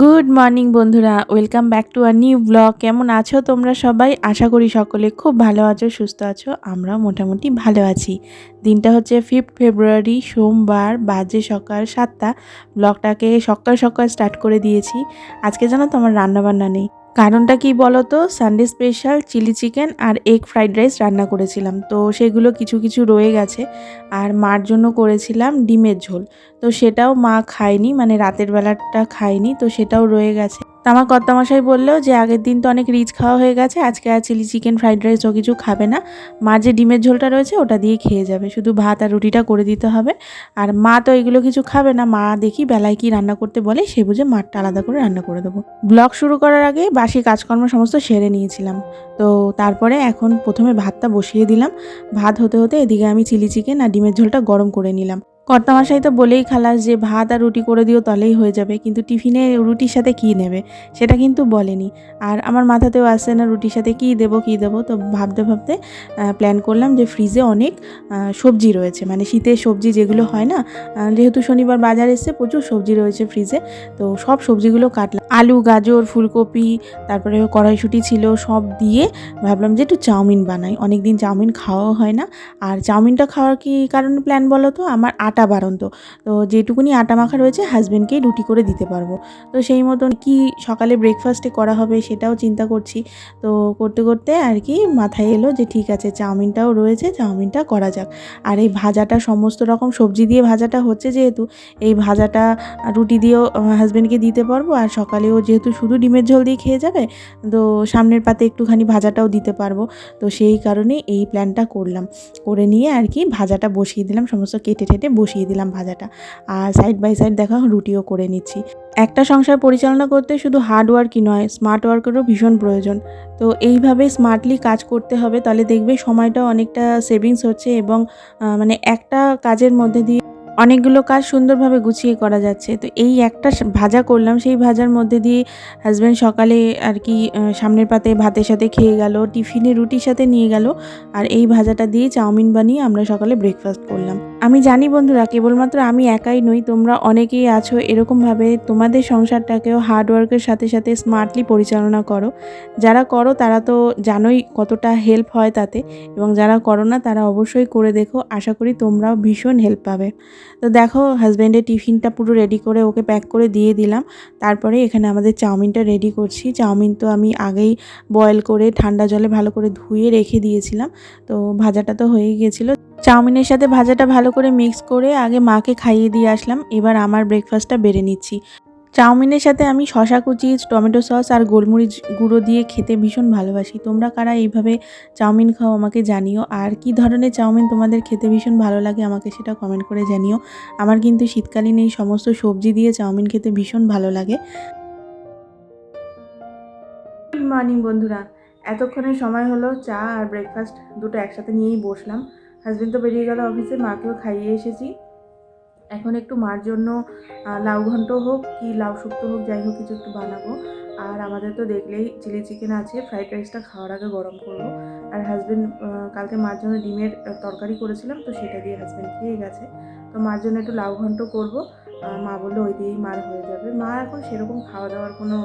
Good morning বন্ধুরা, welcome back to our new blog. কেমন আছো তোমরা সবাই? আশা করি সকলে খুব ভালো আছো, সুস্থ আছো আমরা মোটামুটি ভালো আছি। দিনটা হচ্ছে ফিফথ ফেব্রুয়ারি সোমবার বাজে সকাল সাতটা। ব্লগটাকে সকাল সকাল স্টার্ট করে দিয়েছি। আজকে জানো তো আমার রান্নাবান্না নেই। কারণটা কি বলো তো সানডে স্পেশাল চিলি চিকেন আর এগ ফ্রাইড রাইস রান্না করেছিলাম। তো সেগুলো কিছু কিছু রয়ে গেছে আর মার জন্য করেছিলাম ডিমের ঝোল। তো সেটাও মা খায়নি মানে রাতের বেলাটা খায়নি, তো সেটাও রয়ে গেছে। আমার কর্তামশাই বলল যে আগের দিন তো অনেক রিচ খাওয়া হয়ে গেছে, আজকে আর চিলি চিকেন ফ্রাইড রাইস ও কিছু খাবে না। মার যে ডিমের ঝোলটা রয়েছে ওটা দিয়ে খেয়ে যাবে, শুধু ভাত আর রুটিটা করে দিতে হবে। আর মা তো এগুলো কিছু খাবে না, মা দেখি বেলায় কি রান্না করতে বলে, সে বুঝে মারটা আলাদা করে রান্না করে দেবো। ব্লগ শুরু করার আগে বাসি কাজকর্ম সমস্ত সেরে নিয়েছিলাম। তো তারপরে এখন প্রথমে ভাতটা বসিয়ে দিলাম। ভাত হতে হতে এদিকে আমি চিলি চিকেন আর ডিমের ঝোলটা গরম করে নিলাম। কর্তামশাই তো বলেই খালাস যে ভাত আর রুটি করে দিও তাহলেই হয়ে যাবে, কিন্তু টিফিনে রুটির সাথে কী নেবে? সেটা কিন্তু বলেনি। আর আমার মাথাতেও আসছে না রুটির সাথে কী দেবো কী দেবো। তো ভাবতে ভাবতে প্ল্যান করলাম যে ফ্রিজে অনেক সবজি রয়েছে। মানে শীতের সবজি যেগুলো হয় না যেহেতু শনিবার বাজার এসছে, প্রচুর সবজি রয়েছে ফ্রিজে তো সব সবজিগুলো কাটলাম। আলু, গাজর, ফুলকপি, তারপরে কড়াইশুঁটি ছিল, সব দিয়ে ভাবলাম যে একটু চাউমিন বানাই। অনেক দিন চাউমিন খাওয়াও হয় না। আর চাউমিনটা খাওয়ার কি কারণে প্ল্যান বলো তো? আমার আটা বাড়ন্ত তো। যেটুকুনি আটা মাখা রয়েছে হাজব্যান্ডকেই রুটি করে দিতে পারব। তো সেই মতন কি সকালে ব্রেকফাস্টে করা হবে সেটাও চিন্তা করছি। তো করতে করতে আর কি মাথায় এলো যে ঠিক আছে, চাউমিনটাও রয়েছে, চাউমিনটা করা যাক। আর এই ভাজাটা সমস্ত রকম সবজি দিয়ে ভাজাটা হচ্ছে যেহেতু, এই ভাজাটা রুটি দিয়েও হাজব্যান্ডকে দিতে পারব। আর সকালেও যেহেতু শুধু ডিমের ঝোল দিয়ে খেয়ে যাবে, তো সামনের পাতে একটুখানি ভাজাটাও দিতে পারব। তো সেই কারণে এই প্ল্যানটা করলাম। করে নিয়ে আর কি ভাজাটা বসিয়ে দিলাম, সমস্ত কেটে টেটে বসিয়ে দিলাম ভাজাটা। আর সাইড বাই সাইড দেখা, রুটিও করে নিচ্ছি। একটা সংসার পরিচালনা করতে শুধু হার্ড ওয়ার্কই নয় স্মার্ট ওয়ার্কেরও ভীষণ প্রয়োজন। তো এইভাবে স্মার্টলি কাজ করতে হবে, তাহলে দেখবে সময়টা অনেকটা সেভিংস হচ্ছে এবং মানে একটা কাজের মধ্যে দিয়ে অনেকগুলো কাজ সুন্দরভাবে গুছিয়ে করা যাচ্ছে। তো এই একটা ভাজা করলাম, সেই ভাজার মধ্যে দিয়ে হাজব্যান্ড সকালে আর কি সামনের পাতে ভাতের সাথে খেয়ে গেল, টিফিনে রুটির সাথে নিয়ে গেল। আর এই ভাজাটা দিয়ে চাউমিন বানিয়ে আমরা সকালে ব্রেকফাস্ট করলাম। আমি জানি বন্ধুরা, কেবলমাত্র আমি একাই নই, তোমরা অনেকেই আছো। এরকমভাবে তোমাদের সংসারটাকেও হার্ডওয়ার্কের সাথে সাথে স্মার্টলি পরিচালনা করো। যারা করো, তারা তো জানোই কতটা হেল্প হয় তাতে। এবং যারা করো না, তারা অবশ্যই করে দেখো। আশা করি তোমরাও ভীষণ হেল্প পাবে। তো দেখো হাজব্যান্ডের টিফিনটা পুরো রেডি করে ওকে প্যাক করে দিয়ে দিলাম। তারপরে এখানে আমাদের চাউমিনটা রেডি করছি। চাউমিন তো আমি আগেই বয়েল করে ঠান্ডা জলে ভালো করে ধুয়ে রেখে দিয়েছিলাম। তো ভাজাটা তো হয়েই গিয়েছিল। চাউমিনের সাথে ভাজাটা ভালো করে মিক্স করে আগে মাকে খাইয়ে দিয়ে আসলাম। এবার আমার ব্রেকফাস্টটা বেড়ে নিচ্ছি। চাউমিনের সাথে আমি শশা কুচি, টমেটো সস আর গোলমরিচ গুঁড়ো দিয়ে খেতে ভীষণ ভালোবাসি। তোমরা কারা এইভাবে চাউমিন খাও আমাকে জানিও। আর কি ধরনের চাউমিন তোমাদের খেতে ভীষণ ভালো লাগে আমাকে সেটা কমেন্ট করে জানিও। আমার কিন্তু শীতকালীন এই সমস্ত সবজি দিয়ে চাউমিন খেতে ভীষণ ভালো লাগে। গুড মর্নিং বন্ধুরা। এতক্ষণের সময় হলো চা আর ব্রেকফাস্ট দুটো একসাথে নিয়েই বসলাম। হাজবেন্ড তো বেরিয়ে গেল অফিসে মাকেও খাইয়ে এসেছি। এখন একটু মার জন্য লাউ ঘন্ট হোক কি লাউ শুক্তো হোক, যাই হোক কিছু একটু বানাবো। আর আমাদের তো দেখলেই চিলি চিকেন আছে ফ্রাইড রাইসটা খাওয়ার আগে গরম করব। আর হাজবেন্ড কালকে মার জন্য ডিমের তরকারি করেছিলাম, তো সেটা দিয়ে হাজবেন্ড খেয়ে গেছে। তো মার জন্য একটু লাউ ঘন্ট করব। মা বলল ওই দিয়েই মার হয়ে যাবে। মা এখন সেরকম খাওয়া দাওয়ার কোনো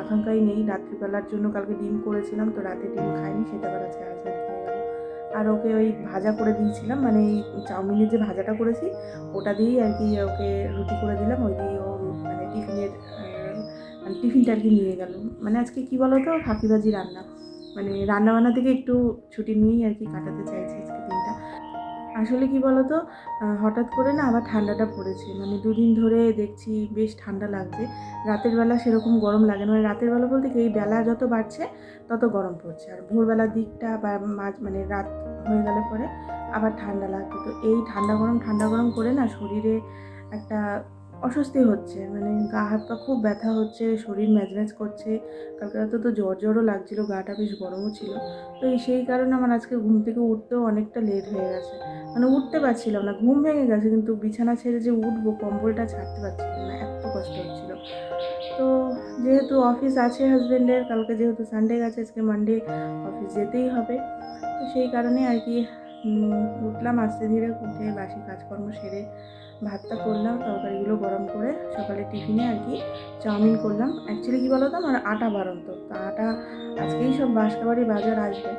আকাঙ্ক্ষাই নেই। রাত্রিবেলার জন্য কালকে ডিম করেছিলাম, তো রাতে ডিম খাইনি, সেটা আবার আজকে গেল আর ওকে ওই ভাজা করে দিয়েছিলাম মানে এই চাউমিনের যে ভাজাটা করেছি, ওটা দিয়েই আর কি ওকে রুটি করে দিলাম, ওই দিয়ে ও মানে টিফিনের মানে টিফিনটা আর কি নিয়ে গেল। মানে আজকে কি বলো তো ফাঁকিবাজি রান্না। মানে রান্নাবান্না থেকে একটু ছুটি নিয়েই আর কি কাটাতে চাইছি আজকে দিনটা। আসলে কি বলো তো হঠাৎ করে না আবার ঠান্ডাটা পড়েছে। মানে দুদিন ধরে দেখছি বেশ ঠান্ডা লাগছে। রাতের বেলা সেরকম গরম লাগে না। মানে রাতের বেলা বলতে কি, এই বেলা যত বাড়ছে, তত গরম পড়ছে। আর ভোরবেলার দিকটা বা মাঝ মানে রাত হয়ে গেলে পরে আবার ঠান্ডা লাগবে। তো এই ঠান্ডা গরম ঠান্ডা গরম করে না শরীরে একটা অস্বস্তি হচ্ছে। মানে গা হাত পা খুব ব্যথা হচ্ছে, শরীর ম্যাজম্যাজ করছে। কালকে রাতে তো জ্বর জ্বরও লাগছিল, গাটা বেশ গরমও ছিল। তো এই সেই কারণে আমার আজকে ঘুম থেকে উঠতেও অনেকটা লেট হয়ে গেছে। মানে উঠতে পারছিলাম না, ঘুম ভেঙে গেছে কিন্তু বিছানা ছেড়ে যে উঠবো, কম্বলটা ছাড়তে পারছিলাম না, এত কষ্ট হচ্ছিল। তো যেহেতু অফিস আছে হাজব্যান্ডের কালকে যেহেতু সানডে গেছে, আজকে মানডে অফিস যেতেই হবে। তো সেই কারণে আর কি উঠলাম আস্তে ধীরে, উঠে বাসি কাজকর্ম সেরে ভাতটা করলাম, তরকারিগুলো গরম করে সকালে টিফিনে আর কি চাউমিন করলাম। অ্যাকচুয়ালি কী বলো তো আমার আটা বাড়ন্ত। তো আটা আজকেই সব বাঁশকাবাড়ি বাজার আসবে।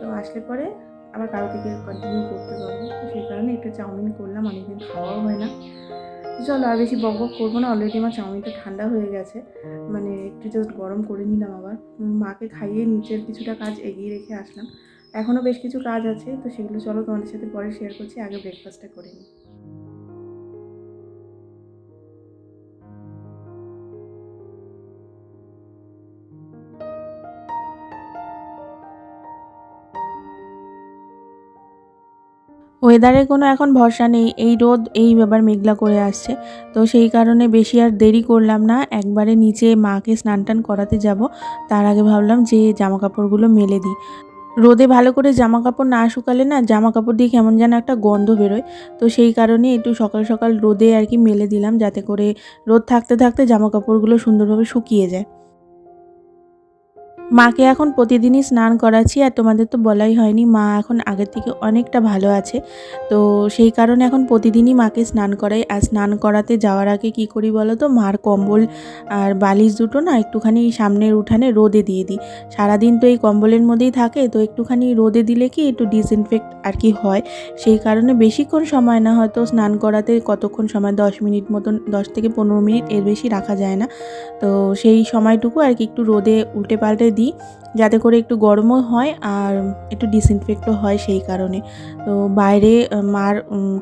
তো আসলে পরে আবার কারও থেকে কন্টিনিউ করতে পারব। তো সেই কারণে একটু চাউমিন করলাম, অনেকদিন খাওয়াও হয় না। চলো আর বেশি বক বক করব না অলরেডি আমার চাউমিনটা ঠান্ডা হয়ে গেছে। মানে একটু জাস্ট গরম করে নিলাম আবার। মাকে খাইয়ে নিচের কিছুটা কাজ এগিয়ে রেখে আসলাম। এখনও বেশ কিছু কাজ আছে, তো সেগুলো চলো তোমাদের সাথে পরে শেয়ার করছি, আগে ব্রেকফাস্টটা করে নিই। ওয়েদারের কোনো এখন ভরসা নেই, এই রোদ, এই ব্যাপার মেঘলা করে আসছে, তো সেই কারণে বেশি আর দেরি করলাম না, একবারে নিচে মাকে স্নান টান করাতে যাব, তার আগে ভাবলাম যে জামা কাপড়গুলো মেলে দিই। রোদে ভালো করে জামা কাপড় না শুকালে না জামা কাপড় দিয়ে কেমন যেন একটা গন্ধ বেরোয়। তো সেই কারণে একটু সকাল সকাল রোদে আর কি মেলে দিলাম যাতে করে রোদ থাকতে থাকতে জামা কাপড়গুলো সুন্দরভাবে শুকিয়ে যায়। মাকে এখন প্রতিদিনই স্নান করাচ্ছি আর তোমাদের তো বলাই হয়নি, মা এখন আগের থেকে অনেকটা ভালো আছে। তো সেই কারণে এখন প্রতিদিনই মাকে স্নান করাই। আর স্নান করাতে যাওয়ার আগে কি করি বলো তো, মার কম্বল আর বালিশ দুটো না একটুখানি সামনের উঠানে রোদে দিয়ে দিই। সারাদিন তো এই কম্বলের মধ্যেই থাকে, তো একটুখানি রোদে দিলে কি একটু ডিসইনফেক্ট আর কি হয়। সেই কারণে বেশিক্ষণ সময় না হয়তো স্নান করাতে কতক্ষণ সময়, দশ মিনিট মতন, দশ থেকে পনেরো মিনিট এর বেশি রাখা যায় না। তো সেই সময়টুকু আর কি একটু রোদে উল্টে পাল্টে দিই যাতে করে একটু গরমও হয় আর একটু ডিসইনফেক্টও হয় সেই কারণে। তো বাইরে মার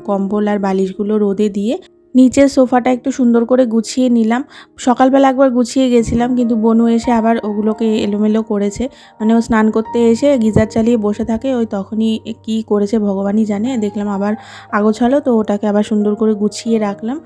কম্বল আর বালিশগুলো রোদে দিয়ে নিচের সোফাটা একটু সুন্দর করে গুছিয়ে নিলাম। সকালবেলা একবার গুছিয়ে গেছিলাম, কিন্তু বনু এসে আবার ওগুলোকে এলোমেলো করেছে। মানে ও স্নান করতে এসে গিজার চালিয়ে বসে থাকে, ওই তখনই কি করেছে ভগবানই জানে। দেখলাম আবার আগোছালো, তো ওটাকে আবার সুন্দর করে গুছিয়ে রাখলাম।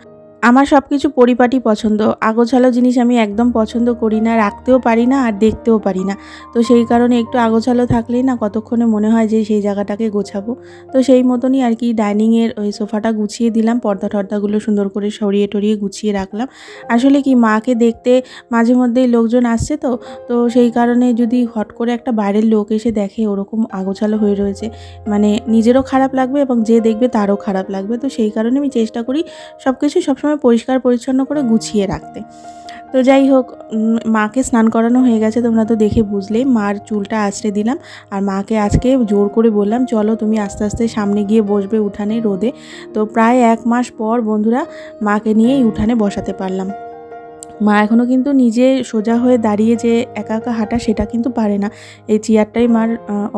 আমার সব কিছু পরিপাটি পছন্দ। আগোছালো জিনিস আমি একদম পছন্দ করি না, রাখতেও পারি না আর দেখতেও পারি না। তো সেই কারণে একটু আগোছালো থাকলেই না কতক্ষণে মনে হয় যে সেই জায়গাটাকে গোছাবো। তো সেই মতনই আর কি ডাইনিংয়ের ওই সোফাটা গুছিয়ে দিলাম পর্দা টর্দাগুলো সুন্দর করে সরিয়ে টরিয়ে গুছিয়ে রাখলাম। আসলে কি মাকে দেখতে মাঝে মধ্যেই লোকজন আসছে তো তো সেই কারণে যদি হট করে একটা বাইরের লোক এসে দেখে ওরকম আগোছালো হয়ে রয়েছে মানে নিজেরও খারাপ লাগবে এবং যে দেখবে তারও খারাপ লাগবে। তো সেই কারণে আমি চেষ্টা করি সব কিছু সবসময় পরিষ্কার পরিচ্ছন্ন করে গুছিয়ে রাখতে। তো যাই হোক মাকে স্নান করানো হয়ে গেছে, তোমরা তো দেখে বুঝলেই। মার চুলটা আছড়ে দিলাম আর মাকে আজকে জোর করে বললাম, চলো তুমি আস্তে আস্তে সামনে গিয়ে বসবে উঠানে রোদে। তো প্রায় এক মাস পর বন্ধুরা, মাকে নিয়েই উঠানে বসাতে পারলাম। মা এখনও কিন্তু নিজে সোজা হয়ে দাঁড়িয়ে যে একা একা হাঁটা সেটা কিন্তু পারে না। এই চেয়ারটাই মার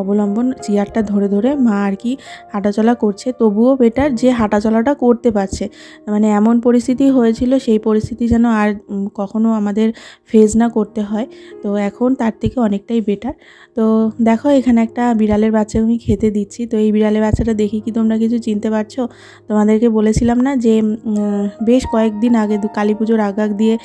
অবলম্বন। চেয়ারটা ধরে ধরে মা আর কি হাঁটাচলা করছে। তবুও বেটার যে হাঁটাচলাটা করতে পারছে। মানে এমন পরিস্থিতি হয়েছিল, সেই পরিস্থিতি যেন আর কখনো আমাদের ফেস না করতে হয়। তো এখন তার থেকে অনেকটাই বেটার তো দেখো এখানে একটা বিড়ালের বাচ্চা আমি খেতে দিচ্ছি। তো এই বিড়ালের বাচ্চাটা দেখি কি তোমরা কিছু চিনতে পারছ? তোমাদেরকে বলেছিলাম না যে বেশ কয়েকদিন আগে কালী পুজোর আগ আগ দিয়ে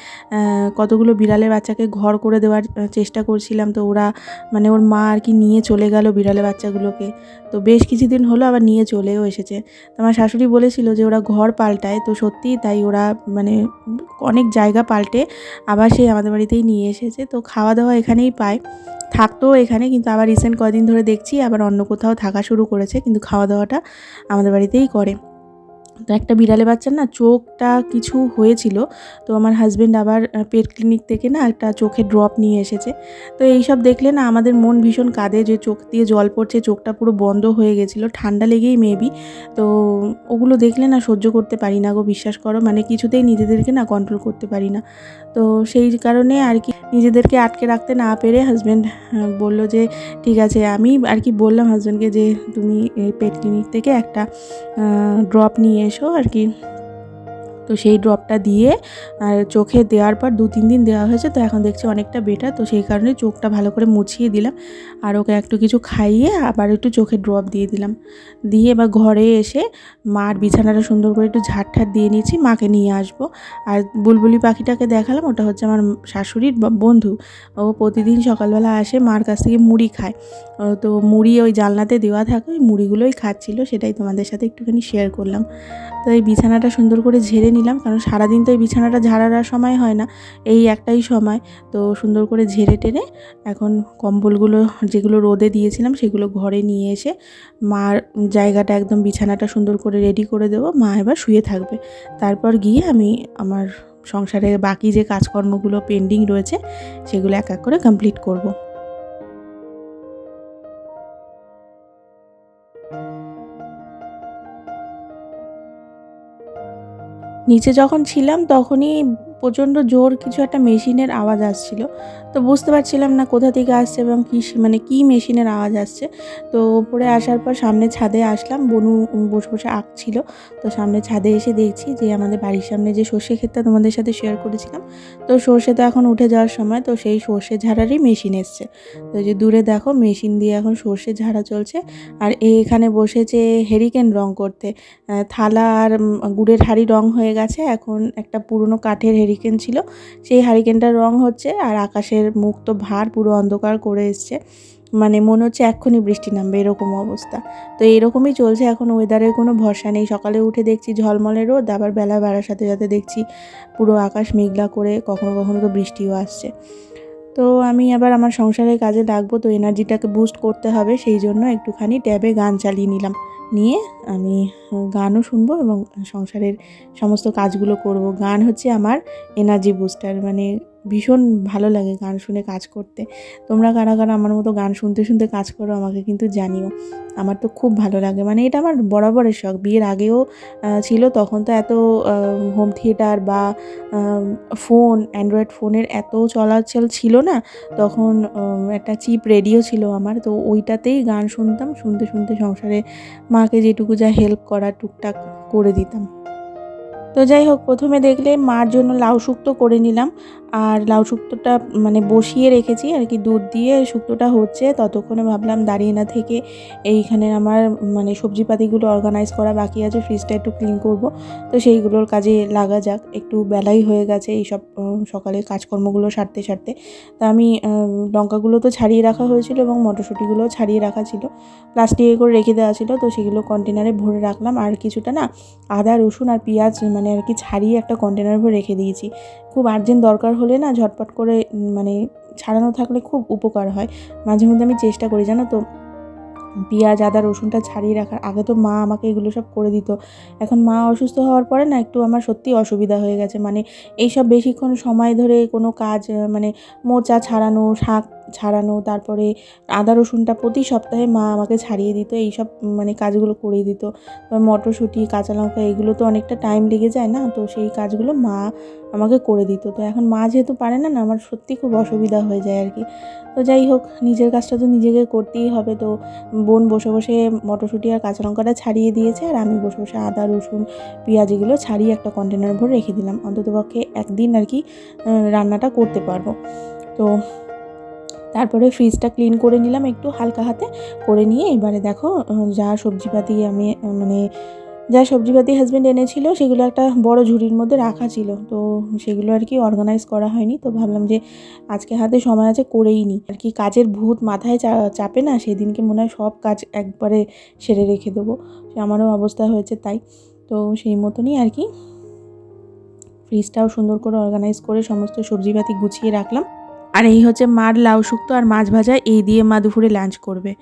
কতগুলো বিড়ালের বাচ্চাকে ঘর করে দেওয়ার চেষ্টা করছিলাম। তো ওরা মানে ওর মা আর কি নিয়ে চলে গেল বিড়ালের বাচ্চাগুলোকে। তো বেশ কিছুদিন হলো আবার নিয়ে চলেও এসেছে। আমার শাশুড়ি বলেছিল যে ওরা ঘর পাল্টায়। তো সত্যিই তাই ওরা মানে অনেক জায়গা পাল্টে আবার সেই আমাদের বাড়িতেই নিয়ে এসেছে। তো খাওয়া দাওয়া এখানেই পায়। থাকতো এখানে কিন্তু আবার রিসেন্ট কদিন ধরে দেখছি আবার অন্য কোথাও থাকা শুরু করেছে। কিন্তু খাওয়া দাওয়াটা আমাদের বাড়িতেই করে। তো একটা বিড়ালে বাচ্চার না চোখটা কিছু হয়েছিল, তো আমার হাজব্যান্ড আবার পেট ক্লিনিক থেকে না একটা চোখে ড্রপ নিয়ে এসেছে। তো এই সব দেখলে না আমাদের মন ভীষণ কাঁদে যে চোখ দিয়ে জল পড়ছে, চোখটা পুরো বন্ধ হয়ে গেছিল, ঠান্ডা লেগেই মেবি তো ওগুলো দেখলে না সহ্য করতে পারি না গো, বিশ্বাস করো মানে কিছুতেই নিজেদেরকে না কন্ট্রোল করতে পারি না। তো সেই কারণে আর কি নিজেদেরকে আটকে রাখতে না পেরে হাজব্যান্ড বলল যে, ঠিক আছে, আমি আর কি বললাম হাজব্যান্ডকে যে, তুমি পেট ক্লিনিক থেকে একটা ড্রপ নিয়ে এসো আর কি। তো সেই ড্রপটা দিয়ে, আর চোখে দেওয়ার পর দু, তিন দিন দেওয়া হয়েছে, তো এখন দেখছি অনেকটা বেটার তো সেই কারণে চোখটা ভালো করে মুছিয়ে দিলাম। আর ওকে একটু কিছু খাইয়ে আবার একটু চোখে ড্রপ দিয়ে দিলাম। দিয়ে এবার ঘরে এসে মার বিছানাটা সুন্দর করে একটু ঝাড় ঠাট দিয়ে নিয়েছি, মাকে নিয়ে আসব। আর বুলবুলি পাখিটাকে দেখালাম, ওটা হচ্ছে আমার শাশুড়ির বন্ধু। ও প্রতিদিন সকালবেলা আসে, মার কাছ থেকে মুড়ি খায়। তো মুড়ি ওই জানলাতে দেওয়া থাকে, ওই মুড়িগুলোই খাচ্ছিল, সেটাই তোমাদের সাথে একটুখানি শেয়ার করলাম। তো এই বিছানাটা সুন্দর করে ঝেড়ে নিলাম, কারণ সারাদিন তো এই বিছানাটা ঝাড়ার সময় হয় না। এই একটাই সময়। তো সুন্দর করে ঝেড়ে টেনে এখন কম্বলগুলো যেগুলো রোদে দিয়েছিলাম সেগুলো ঘরে নিয়ে এসে মার জায়গাটা একদম বিছানাটা সুন্দর করে রেডি করে দেবো। মা এবার শুয়ে থাকবে। তারপর গিয়ে আমি আমার সংসারের বাকি যে কাজকর্মগুলো পেন্ডিং রয়েছে সেগুলো এক এক করে কমপ্লিট করব। নিচে যখন ছিলাম তখনই প্রচণ্ড জোর কিছু একটা মেশিনের আওয়াজ আসছিল। তো বুঝতে পারছিলাম না কোথা থেকে আসছে এবং কী মানে কী মেশিনের আওয়াজ আসছে। তো ওপরে আসার পর সামনে ছাদে আসলাম, বনু বসে বসে আঁকছিল তো সামনে ছাদে এসে দেখছি যে আমাদের বাড়ির সামনে যে সর্ষে ক্ষেতটা তোমাদের সাথে শেয়ার করেছিলাম, তো সর্ষে তো এখন উঠে যাওয়ার সময়, তো সেই সর্ষে ঝাড়ারই মেশিন এসছে। তো যে দূরে দেখো, মেশিন দিয়ে এখন সর্ষে ঝাড়া চলছে। আর এখানে বসেছে হেরিকেন রং করতে। থালা আর গুড়ের হাড়ি রং হয়ে গেছে। এখন একটা পুরনো কাঠের হেরিকেন ছিল, সেই হারিকেনটার রং হচ্ছে আর আকাশের মুখ তো ভার, পুরো অন্ধকার করে এসছে। মানে মনে হচ্ছে এক্ষুনি বৃষ্টি নামবে, এরকম অবস্থা। তো এরকমই চলছে এখন ওয়েদারের কোনো ভরসা নেই। সকালে উঠে দেখছি ঝলমলে রোদ, আবার বেলা বেড়ার সাথে সাথে দেখছি পুরো আকাশ মেঘলা করে কখনো কখনো তো বৃষ্টিও আসছে। তো আমি আবার আমার সংসারের কাজে লাগবো, তো এনার্জিটাকে বুস্ট করতে হবে, সেই জন্য একটুখানি ট্যাবে গান চালিয়ে নিলাম। নিয়ে আমি গানও শুনব এবং সংসারের সমস্ত কাজগুলো করব। গান হচ্ছে আমার এনার্জি বুস্টার মানে ভীষণ ভালো লাগে গান শুনে কাজ করতে। তোমরা কারা কারা আমার মতো গান শুনতে শুনতে কাজ করো আমাকে কিন্তু জানিও। আমার তো খুব ভালো লাগে মানে এটা আমার বরাবরের শখ। বিয়ের আগেও ছিল, তখন তো এত হোম থিয়েটার বা ফোন অ্যান্ড্রয়েড ফোনের এত চলাচল ছিল না, তখন একটা চিপ রেডিও ছিল আমার, তো ওইটাতেই গান শুনতাম, শুনতে শুনতে সংসারে মাকে যেটুকু যা হেল্প করা টুকটাক করে দিতাম। তো যাই হোক, প্রথমে দেখলে মার জন্য লাউ শুক্তো করে নিলাম। আর লাউ শুক্তোটা মানে বসিয়ে রেখেছি, আর কি দুধ দিয়ে শুক্তোটা হচ্ছে। ততক্ষণে ভাবলাম দাঁড়িয়ে না থেকে এইখানে আমার মানে সবজিপাতিগুলো অর্গানাইজ করা বাকি আছে ফ্রিজটা একটু ক্লিন করব। তো সেইগুলোর কাজে লাগা যাক, একটু বেলাই হয়ে গেছে এইসব সকালে কাজকর্মগুলো সারতে সারতে। তা আমি লঙ্কাগুলো তো ছাড়িয়ে রাখা হয়েছিল এবং মটরশুঁটিগুলোও ছাড়িয়ে রাখা ছিল। প্লাস্টিকে করে রেখে দেওয়া ছিল, তো সেগুলো কন্টেনারে ভরে রাখলাম। আর কিছুটা না আদা, রসুন আর পেঁয়াজ মানে আর কি ছাড়িয়ে একটা কন্টেনার ভরে রেখে দিয়েছি। খুব আর্জেন্ট দরকার হলে না ঝটপট করে মানে ছাড়ানো থাকলে খুব উপকার হয়। মাঝে মধ্যে আমি চেষ্টা করি, জানো তো? পেঁয়াজ, আদা, রসুনটা ছাড়িয়ে রাখার। আগে তো মা আমাকে এগুলো সব করে দিত। এখন মা অসুস্থ হওয়ার পরে না একটু আমার সত্যি অসুবিধা হয়ে গেছে। মানে এইসব বেশিক্ষণ সময় ধরে কোনো কাজ মানে মোচা ছাড়ানো, শাক ছাড়ানো, তারপরে আদা রসুনটা প্রতি সপ্তাহে মা আমাকে ছাড়িয়ে দিত এই সব মানে কাজগুলো করিয়ে দিত। মটরশুঁটি, কাঁচা লঙ্কা, এগুলো তো অনেকটা টাইম লেগে যায় না, তো সেই কাজগুলো মা আমাকে করে দিত। তো এখন মা যেহেতু পারে না না, আমার সত্যি খুব অসুবিধা হয়ে যায় আর কি। তো যাই হোক, নিজের কাজটা তো নিজেকে করতেই হবে, তো বোন বসে বসে মটরশুঁটি আর কাঁচা লঙ্কাটা ছাড়িয়ে দিয়েছে, আর আমি বসে বসে আদা, রসুন, পেঁয়াজ এগুলো ছাড়িয়ে একটা কন্টেনার ভরে রেখে দিলাম। অন্ততপক্ষে একদিন আর কি রান্নাটা করতে পারব। তো তারপরে ফ্রিজটা ক্লিন করে নিলাম একটু হালকা হাতে। করে নিয়ে এবারে দেখো যা সবজিপাতি আমি মানে যা সবজিপাতি হাজব্যান্ড এনেছিল সেগুলো একটা বড় ঝুড়ির মধ্যে রাখা ছিল। তো সেগুলো আর কি অর্গানাইজ করা হয়নি। তো ভাবলাম যে আজকে হাতে সময় আছে করেই নি। আর কি কাজের ভূত মাথায় চাপে না, সেদিনকে মনে হয় সব কাজ একবারে সেরে রেখে দেবো। আমারও অবস্থা হয়েছে তাই। তো সেই মতনই আর কি। ফ্রিজটাও সুন্দর করে অর্গানাইজ করে সমস্ত সবজিপাতি গুছিয়ে রাখলাম। আর এই হচ্ছে মার লাউ শুক্তো আর মাছ ভাজা, এই দিয়ে মা দুপুরে লাঞ্চ করবে।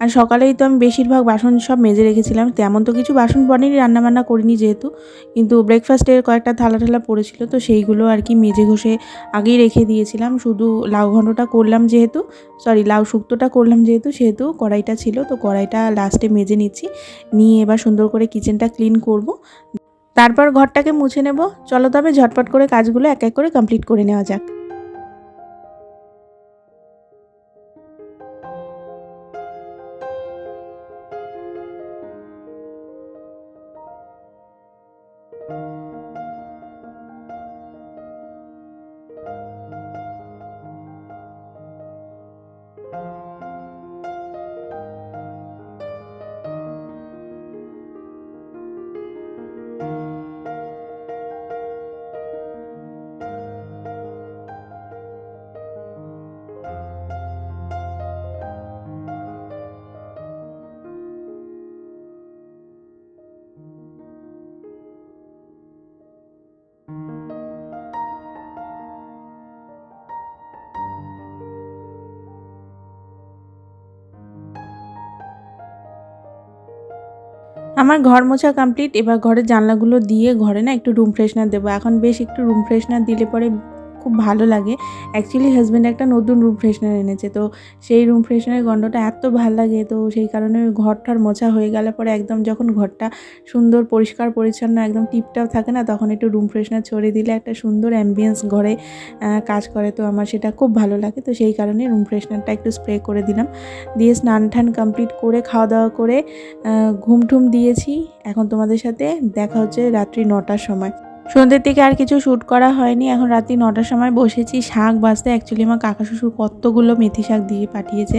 আর সকালেই তো আমি বেশিরভাগ বাসন সব মেজে রেখেছিলাম, তেমন তো কিছু বাসন পড়েনি রান্নাবান্না করিনি যেহেতু, কিন্তু ব্রেকফাস্টের কয়েকটা থালা ঠালা পড়েছিল, তো সেইগুলো আর কি মেজে ঘষে আগেই রেখে দিয়েছিলাম। শুধু লাউ ঘণ্টটা করলাম যেহেতু সরি লাউ শুক্তোটা করলাম যেহেতু, সেহেতু কড়াইটা ছিল, তো কড়াইটা লাস্টে মেজে নিচ্ছি। নিয়ে এবার সুন্দর করে কিচেনটা ক্লিন করব। তারপর ঘরটাকে মুছে নেব। চলো তবে ঝটপট করে কাজগুলো এক এক করে কমপ্লিট করে নেওয়া যাক। আমার ঘর মোছা কমপ্লিট এবার ঘরের জানলাগুলো দিয়ে ঘরে না একটু রুম ফ্রেশনার দেবো। এখন বেশ একটু রুম ফ্রেশনার দিলে পরে খুব ভালো লাগে। অ্যাকচুয়ালি হাজব্যান্ড একটা নতুন রুম ফ্রেশনার এনেছে, তো সেই রুম ফ্রেশনারের গন্ধটা এত ভালো লাগে, তো সেই কারণে ঘরটার মোছা হয়ে গেলে পরে একদম যখন ঘরটা সুন্দর, পরিষ্কার, পরিচ্ছন্ন, একদম টিপটাপ থাকে না, তখন একটু রুম ফ্রেশনার ছড়িয়ে দিলে একটা সুন্দর অ্যাম্বিয়েন্স ঘরে কাজ করে, তো আমার সেটা খুব ভালো লাগে, তো সেই কারণে রুম ফ্রেশনারটা একটু স্প্রে করে দিলাম। দিয়ে স্নান টান কমপ্লিট করে, খাওয়া দাওয়া করে ঘুম টুম দিয়েছি। এখন তোমাদের সাথে দেখা হচ্ছে রাত্রি নটার সময়। সন্ধ্যের দিকে আর কিছু শ্যুট করা হয়নি। এখন রাত্রি নটার সময় বসেছি। শাক বাজতে অ্যাকচুয়ালি আমার কাকা শ্বশুর কতগুলো মেথি শাক দিয়ে পাঠিয়েছে।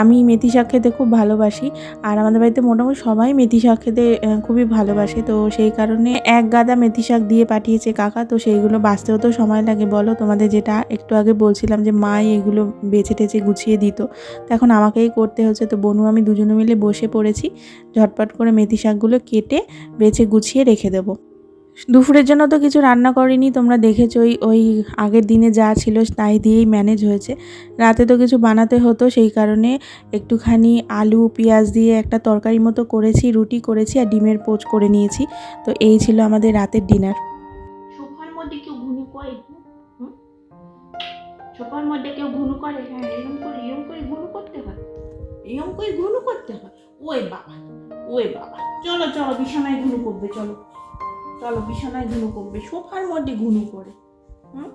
আমি মেথি শাক খেতে খুব ভালোবাসি। আর আমাদের বাড়িতে মোটামুটি সবাই মেথি শাক খেতে খুবই ভালোবাসে। তো সেই কারণে এক গাদা মেথি শাক দিয়ে পাঠিয়েছে কাকা। তো সেইগুলো বাঁচতেও তো সময় লাগে। বলো, তোমাদের যেটা একটু আগে বলছিলাম যে মাই এগুলো বেছে টেছে গুছিয়ে দিত। তো এখন আমাকেই করতে হচ্ছে। তো বনু, আমি দুজনে মিলে বসে পড়েছি। ঝটপট করে মেথি শাকগুলো কেটে, বেছে গুছিয়ে রেখে দেবো। দুপুরের জন্য তো কিছু রান্না করিনি, তোমরা দেখেছ ওই ওই আগের দিনে যা ছিল তাই দিয়েই ম্যানেজ হয়েছে। রাতে তো কিছু বানাতে হতো, সেই কারণে একটুখানি আলু, পেঁয়াজ দিয়ে একটা তরকারি মতো করেছি, রুটি করেছি আর ডিমের পোচ করে নিয়েছি। তো এই ছিল আমাদের রাতের ডিনার সোফার মধ্যে কেউ ঘুনু করে সোফার মধ্যে কেউ ঘুনু করে? হ্যাঁ করে করে ঘুনু করতে হয়। করে ঘুনু করতে হয়? ওই বাবা ওই বাবা। চলো চলো, বিছানায় ঘুনু করবে, চলো। চলো বিছানায় ঘুনু করবে, সোফার মধ্যে ঘুনু করে। হুম।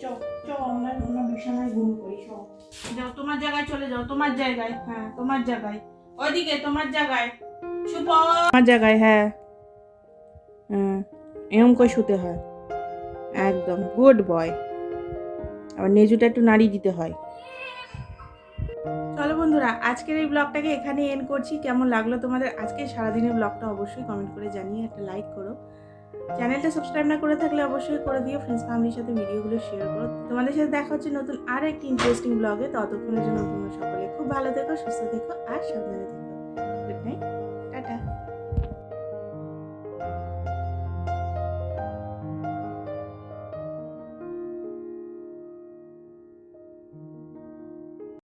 চল চল, আমরা আমরা বিছানায় ঘুনু করি, চল। যাও, তোমার জায়গায় চলে যাও, তোমার জায়গায় হ্যাঁ তোমার জায়গায়। ওইদিকে, তোমার জায়গায়। সুপ আমার জায়গায় হ্যাঁ। হ্যাঁ এরম করে শুতে হয়। একদম, গুড বয়। আবার নেজুটা একটু নাড়ি দিতে হয়। বন্ধুরা, আজকের এই ব্লগটাকে এখানে এন্ড করছি। কেমন লাগল তোমাদের আজকে সারাদিনের ব্লগটা অবশ্যই কমেন্ট করে জানিয়ে একটা লাইক করো। চ্যানেলটা সাবস্ক্রাইব না করে থাকলে অবশ্যই করে দিও ফ্রেন্ডস ফ্যামিলির সাথে ভিডিওগুলো শেয়ার করো। তোমাদের সাথে দেখা হচ্ছে নতুন আর একটি ইন্টারেস্টিং ব্লগে ততক্ষণের জন্য তোমরা সকলে খুব ভালো থেকো, সুস্থ থেকো, আর সাবধানে থেকো।